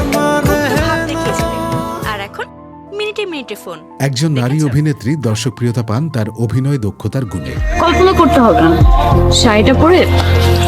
খুব ভাব দেখিয়েছিলেন আর এখন মিনিটে মিনিটে ফোন। একজন নারী অভিনেত্রী অভিনেত্রী দর্শকপ্রিয়তা পান তার অভিনয় দক্ষতার গুণে। কল্পনা করতে হবে না। শাড়িটা পরে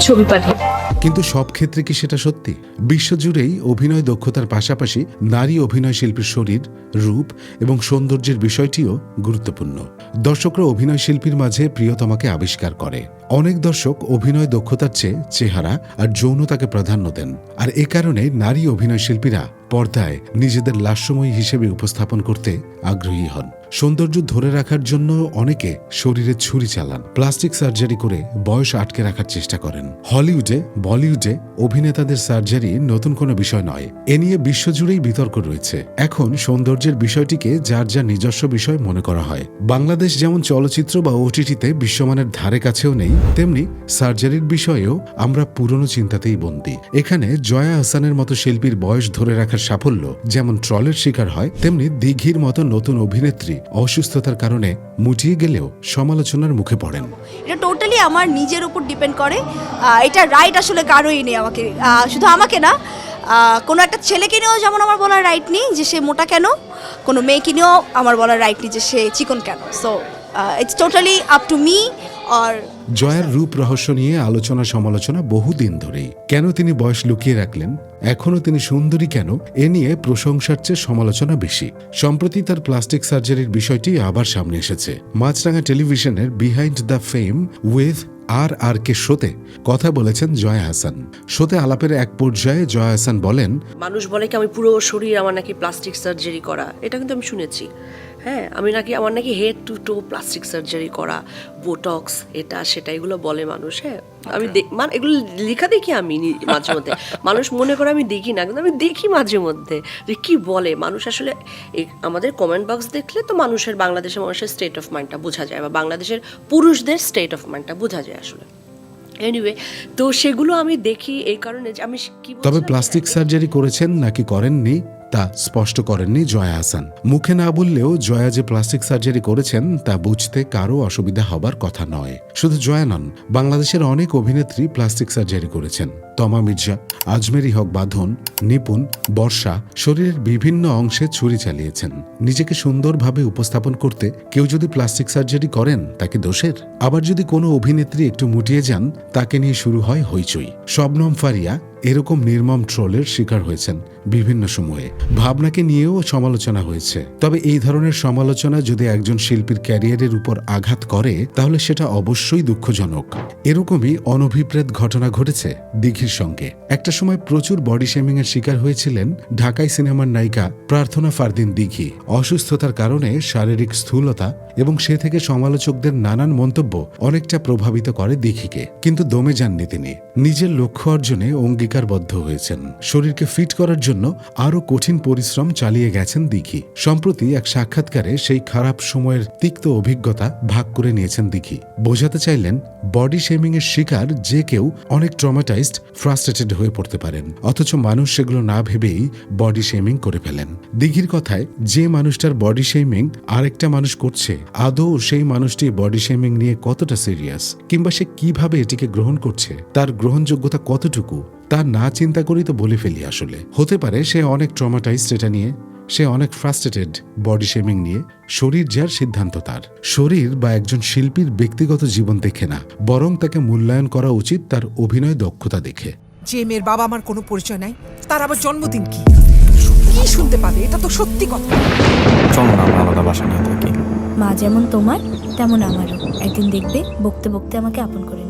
ছবি পাঠিয়ে। কিন্তু সব ক্ষেত্রে কি সেটা সত্যি? বিশ্বজুড়েই অভিনয় দক্ষতার পাশাপাশি নারী অভিনয় শিল্পীর শরীর, রূপ এবং সৌন্দর্যের বিষয়টিও গুরুত্বপূর্ণ। দর্শকরা অভিনয় শিল্পীর মাঝে প্রিয়তমাকে আবিষ্কার করে। অনেক দর্শক অভিনয় দক্ষতার চেয়ে চেহারা আর যৌনতাকে প্রাধান্য দেন। আর এ কারণে নারী অভিনয় শিল্পীরা পর্দায় নিজেদের লাস্যময়ী হিসেবে উপস্থাপন করতে আগ্রহী হন। সৌন্দর্য ধরে রাখার জন্য অনেকে শরীরে ছুরি চালান, প্লাস্টিক সার্জারি করে বয়স আটকে রাখার চেষ্টা করেন। হলিউডে, বলিউডে অভিনেতাদের সার্জারি নতুন কোনো বিষয় নয়, এ নিয়ে বিশ্বজুড়েই বিতর্ক রয়েছে। এখন সৌন্দর্যের বিষয়টিকে যার যা নিজস্ব বিষয় মনে করা হয়। বাংলাদেশ যেমন চলচ্চিত্র বা ওটিটিতে বিশ্বমানের ধারে কাছেও নেই, তেমনি সার্জারির বিষয়েও আমরা পুরনো চিন্তাতেই বন্দী। এখানে জয়া হাসানের মতো শিল্পীর বয়স ধরে রাখার সাফল্য যেমন ট্রলের শিকার হয়, তেমনি দিঘির মতো নতুন অভিনেত্রী অসুস্থতার কারণে মুটিয়ে গেলেও সমালোচনার মুখে পড়েন। এটা টোটালি আমার নিজের উপর ডিপেন্ড করে। এটা রাইট আসলে কারোই নেই আমাকে। শুধু আমাকে না কোনো একটা ছেলেকে নিয়েও যেমন আমার বলার রাইট নেই যে সে মোটা কেন, কোনো মেয়েকে নিয়েও আমার বলার রাইট নেই যে সে চিকন কেন। So it's totally up to me আর জয়ার রূপ রহস্য নিয়ে আলোচনা সমালোচনা বহুদিন ধরেই। কেন তিনি বয়স লুকিয়ে রাখলেন? এখনও তিনি সুন্দরী কেন? এ নিয়ে প্রশংসার চেয়ে সমালোচনা বেশি। সম্প্রতি তার প্লাস্টিক সার্জারির বিষয়টি আবার সামনে এসেছে। মাছরাঙা টেলিভিশনের behind the fame with R R K শোতে কথা বলেছেন জয়া হাসান। শোতে আলাপের এক পর্যায়ে জয়া হাসান বলেন মানুষ বলে কি আমি পুরো শরীর আমার নাকি প্লাস্টিক সার্জারি করা? এটা কিন্তু আমি শুনেছি। হ্যাঁ আমি নাকি আমার নাকি head to toe plastic surgery করা বোটক্স এটা সেটা এগুলো বলে মানুষ হ্যাঁ। আমি দেখ- মানে এগুলো লেখা দেখি আমি মাঝে মধ্যে। মানুষ মনে করে আমি দেখি না কিন্তু আমি দেখি মাঝে মধ্যে যে কি বলে। মানুষ আসলে আমাদের কমেন্ট বক্স দেখলে তো মানুষের বাংলাদেশের মানুষের স্টেট অফ মাইন্ডটা বোঝা যায় বা বাংলাদেশের পুরুষদের স্টেট অফ মাইন্ডটা বোঝা যায় আসলে। এনিওয়ে তো সেগুলো আমি দেখি এই কারণে যে আমি কি তবে প্লাস্টিক সার্জারি করেছেন নাকি করেননি? তা স্পষ্ট করেননি জয়া হাসান। মুখে না বললেও জয়া যে প্লাস্টিক সার্জারি করেছেন, তা বুঝতে কারও অসুবিধা হবার কথা নয়। শুধু জয়া নন, বাংলাদেশের অনেক অভিনেত্রী প্লাস্টিক সার্জারি করেছেন। তমা মির্জা, আজমেরি হক বাঁধন, নিপুণ, বর্ষা শরীরের বিভিন্ন অংশে ছুরি চালিয়েছেন। নিজেকে সুন্দরভাবে উপস্থাপন করতে কেউ যদি প্লাস্টিক সার্জারি করেন তাকে দোষের? আবার যদি কোনো অভিনেত্রী একটু মুটিয়ে যান, তাকে নিয়ে শুরু হয় হইচই। শবনম ফারিয়া এরকম নির্মম ট্রোলের শিকার হয়েছেন বিভিন্ন সময়ে। ভাবনাকে নিয়েও সমালোচনা হয়েছে। তবে এই ধরনের সমালোচনা যদি একজন শিল্পীর ক্যারিয়ারের উপর আঘাত করে, তাহলে সেটা অবশ্যই দুঃখজনক। এরকমই অনভিপ্রেত ঘটনা ঘটেছে দিঘির সঙ্গে। একটা সময় প্রচুর বডি শেমিং এর শিকার হয়েছিলেন ঢাকাই সিনেমার নায়িকা প্রার্থনা ফারদিন দিঘি। অসুস্থতার কারণে শারীরিক স্থূলতা এবং সে থেকে সমালোচকদের নানান মন্তব্য অনেকটা প্রভাবিত করে দিঘিকে কিন্তু দমে যাননি তিনি। নিজের লক্ষ্য অর্জনে অঙ্গীকারবদ্ধ হয়েছেন। শরীরকে ফিট করার জন্য আরও কঠিন পরিশ্রম চালিয়ে গেছেন দিঘি সম্প্রতি এক সাক্ষাৎকারে সেই খারাপ সময়ের তিক্ত অভিজ্ঞতা ভাগ করে নিয়েছেন দিঘি বোঝাতে চাইলেন, বডি শেমিং এর শিকার যে কেউ অনেক ট্রমাটাইজড, ফ্রাস্ট্রেটেড হয়ে পড়তে পারেন। অথচ মানুষ সেগুলো না ভেবেই বডি শেমিং করে ফেলেন। দিঘির কথায়, যে মানুষটার বডি শেমিং আরেকটা মানুষ করছে আদৌ সেই মানুষটি বডি শেমিং নিয়ে কতটা সিরিয়াস কিংবা সে কীভাবে এটিকে গ্রহণ করছে? তার গ্রহণযোগ্যতা কতটুকু? তা না চিন্তা করেই তো বলে ফেলি আসলে। হতে পারে সে অনেক ট্রমাটাইজড এটা নিয়ে সে অনেক ফ্রাস্ট্রেটেড বডি শেমিং নিয়ে শরীর যার সিদ্ধান্ত তার। শরীর বা একজন শিল্পীর ব্যক্তিগত জীবন দেখে না বরং তাকে মূল্যায়ন করা উচিত তার অভিনয় দক্ষতা দেখে। যে মেয়ের বাবা আমার কোনো পরিচয় নাই তার আবার জন্মদিন কি? কি শুনতে পাবে? এটা তো সত্যি কথা। চল না আলাদা বাসা নিয়ে থাকি। মা যেমন তোমার তেমন আমারও। একদিন দেখবে বকতে বকতে আমাকে আপন করে